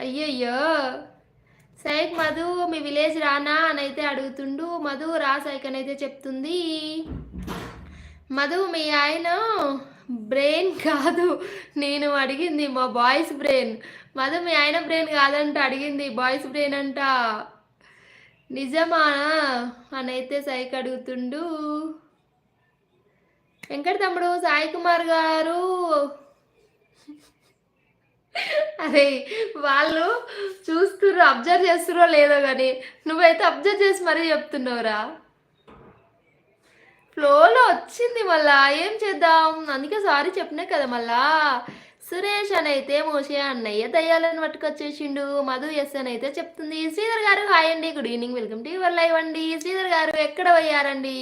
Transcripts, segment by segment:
అయ్యయ్యో. సైక్ మధు మీ విలేజ్ రానా అని అయితే అడుగుతుండు. మధు రా సైక్ అని అయితే చెప్తుంది. మధు మీ ఆయన బ్రెయిన్ కాదు. నేను అడిగింది మా బాయ్స్ బ్రెయిన్. మధు మీ ఆయన బ్రెయిన్ కాదంట అడిగింది. బాయ్స్ బ్రెయిన్ అంట. నిజమా అని అయితే సైక్ అడుగుతుండు. వెంకట తమ్ముడు సాయి కుమార్ గారు అరే వాళ్ళు చూస్తుర్రు అబ్జర్వ్ చేస్తుర్రో లేదో కానీ నువ్వైతే అబ్జర్వ్ చేసి మరీ చెప్తున్నావురా. ఫ్లోలో వచ్చింది మళ్ళా ఏం చేద్దాం? అందుకే సారీ చెప్పినా కదా మళ్ళా. సురేష్ అని అయితే మోషే అన్నయ్య దయ్యాలను పట్టుకొచ్చేసిండు. మధు ఎస్ అని అయితే చెప్తుంది. శ్రీధర్ గారు హాయ్ అండి. Good evening. Welcome to your live అండి. శ్రీధర్ గారు ఎక్కడ పోయారండి?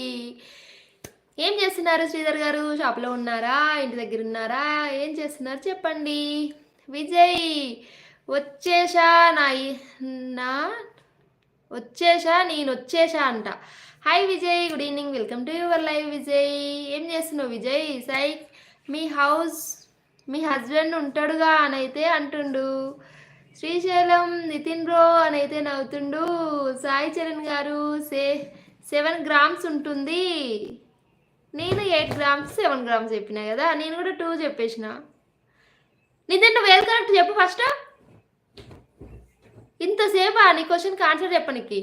ఏం చేస్తున్నారు శ్రీధర్ గారు? షాప్లో ఉన్నారా? ఇంటి దగ్గర ఉన్నారా? ఏం చేస్తున్నారు? చెప్పండి. విజయ్ వచ్చేసా నా నా వచ్చేసా నేను వచ్చేసా అంట. Hi Vijay good evening welcome to your live Vijay. ఏం చేస్తున్నావు విజయ్? సై మీ హౌస్ మీ హస్బెండ్ ఉంటాడుగా అని అయితే అంటుండు. శ్రీశైలం నితిన్ బ్రో అని అయితే నవ్వుతుండు. సాయి చరణ్ గారు సే సెవెన్ గ్రామ్స్ ఉంటుంది. నేను ఎయిట్ గ్రామ్స్ సెవెన్ గ్రామ్స్ చెప్పిన కదా? నేను కూడా టూ చెప్పేసిన. నితిన్ నువ్వు ఏది కరెక్ట్ చెప్పు ఫస్ట్ ఇంతసేపా నీ క్వశ్చన్కి ఆన్సర్ చెప్పనికి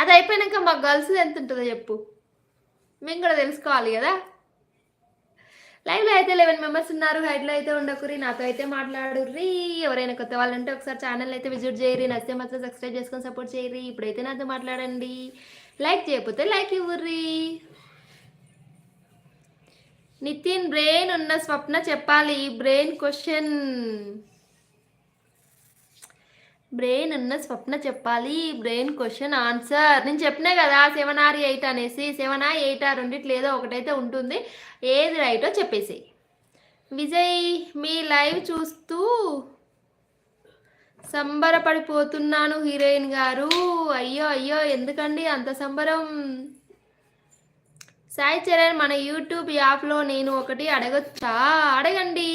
అది అయిపోయినాక మా గర్ల్స్ ఎంత ఉంటుందో చెప్పు. మేము కూడా తెలుసుకోవాలి కదా. లైవ్లో అయితే లెవెన్ మెంబర్స్ ఉన్నారు. హైడ్లో అయితే ఉండకురి నాతో అయితే మాట్లాడుర్రి. ఎవరైనా కొత్త వాళ్ళంటే ఒకసారి ఛానల్ అయితే విజిట్ చేయరి నచ్చితే మాత్రం సబ్స్క్రైబ్ చేసుకొని సపోర్ట్ చేయరి ఇప్పుడైతే నాతో మాట్లాడండి. లైక్ చేయకపోతే లైక్ ఇవ్వర్రి. నితిన్ బ్రెయిన్ ఉన్న స్వప్న చెప్పాలి. Brain question. బ్రెయిన్ ఉన్న స్వప్న చెప్పాలి. Brain question answer. నేను చెప్పినా కదా సెవెన్ ఆర్ ఎయిట్ అనేసి. సెవెన్ ఆర్ ఎయిట్ ఆర్ రెండిట్లో ఒకటైతే ఉంటుంది. ఏది రైటో చెప్పేసి విజయ్ మీ లైవ్ చూస్తూ సంబరపడిపోతున్నాను హీరోయిన్ గారు. అయ్యో అయ్యో ఎందుకండి అంత సంబరం? సాయి చరణ్ మన యూట్యూబ్ యాప్లో నేను ఒకటి అడగొచ్చా? అడగండి.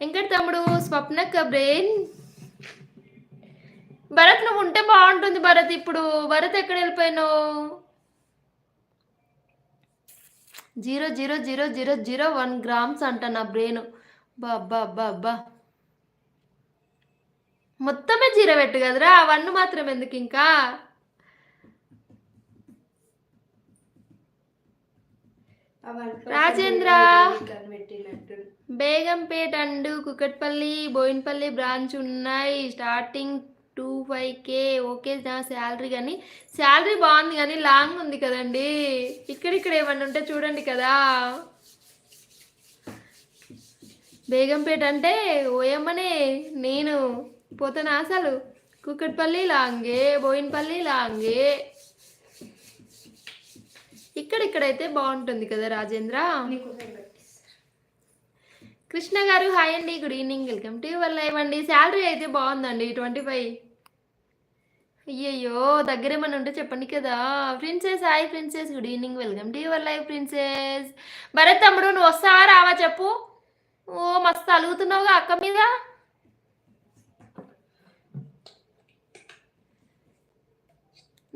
వెంకట తమ్ముడు స్వప్నక్క బ్రెయిన్ భరత్ నువ్వు ఉంటే బాగుంటుంది భరత్ ఇప్పుడు. భరత్ ఎక్కడ వెళ్ళిపోయినావు? Zero zero zero zero zero one grams అంట నా బ్రెయిన్. బాబ్బా అబ్బా అబ్బా మొత్తమే జీరో పెట్టు కదరా వన్ మాత్రం ఎందుకు ఇంకా రాజేంద్ర. బేగంపేట్ అండ్ కుకట్పల్లి బోయిన్పల్లి బ్రాంచ్ ఉన్నాయి. Starting two five K okay నా శాలరీ కానీ శాలరీ బాగుంది కానీ లాంగ్ ఉంది కదండి. ఇక్కడిక్కడ ఏమన్నా ఉంటే చూడండి కదా. బేగంపేట అంటే ఓయమ్మనే నేను పోతాను అసలు. కుకట్పల్లి లాంగే బోయిన్పల్లి లాంగే. ఇక్కడిక్కడైతే బాగుంటుంది కదా రాజేంద్ర. కృష్ణ గారు హాయ్ అండి good evening welcome to your live అండి. శాలరీ అయితే బాగుందండి ట్వంటీ ఫైవ్. అయ్యయ్యో దగ్గర ఏమన్నా ఉంటే చెప్పండి కదా. Princess hi princess good evening welcome to your live princess. Bharat తమ్ముడు నువ్వు వస్తావా రావా చెప్పు. ఓ మస్తు అలుగుతున్నావుగా అక్క మీద.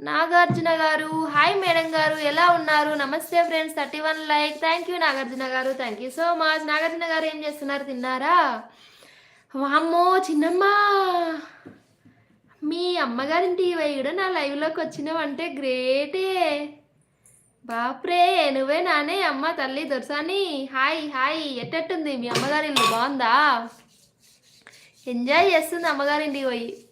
నాగార్జున గారు. హాయ్ మేడం గారు. ఎలా ఉన్నారు? నమస్తే friends. Thirty one like. Thank you Nagarjuna గారు. Thank you so much. Nagarjuna గారు ఏం చేస్తున్నారు? తిన్నారా? వామ్మో చిన్నమ్మ! మీ అమ్మగారింటి ఇవి కూడా నా లైవ్లోకి వచ్చినావు అంటే గ్రేటే. బాప్రే నువ్వే నానే అమ్మ తల్లి దొరసాని. Hi hi. ఎట్టట్టుంది మీ అమ్మగారి ఇల్లు? బాగుందా? ఎంజాయ్ చేస్తుంది అమ్మగారింటికి పోయి.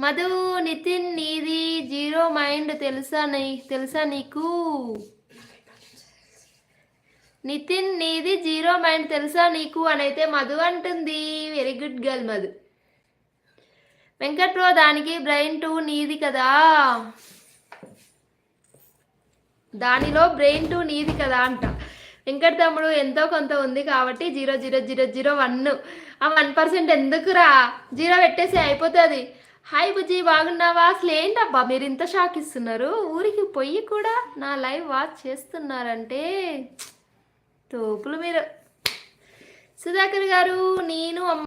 మధు నితిన్ నీది జీరో మైండ్ తెలుసా నీ తెలుసా నీకు? నితిన్ నీది జీరో మైండ్ తెలుసా నీకు అని అయితే మధు అంటుంది. Very good girl Madhu. Venkatrao దానికి బ్రెయిన్ టూ నీది కదా. దానిలో బ్రెయిన్ టూ నీది కదా అంట. వెంకట్ తమ్ముడు ఎంతో కొంత ఉంది కాబట్టి zero zero zero zero one. ఆ వన్ పర్సెంట్ ఎందుకురా? జీరో పెట్టేసి అయిపోతుంది. హాయ్ బుజ్జి బాగున్నావా? అసలు ఏంటబ్బా మీరు ఇంత షాక్ ఇస్తున్నారు ఊరికి పొయ్యి కూడా నా లైవ్ వాచ్ చేస్తున్నారంటే తోపులు మీరు. సుధాకర్ గారు నేను అమ్మ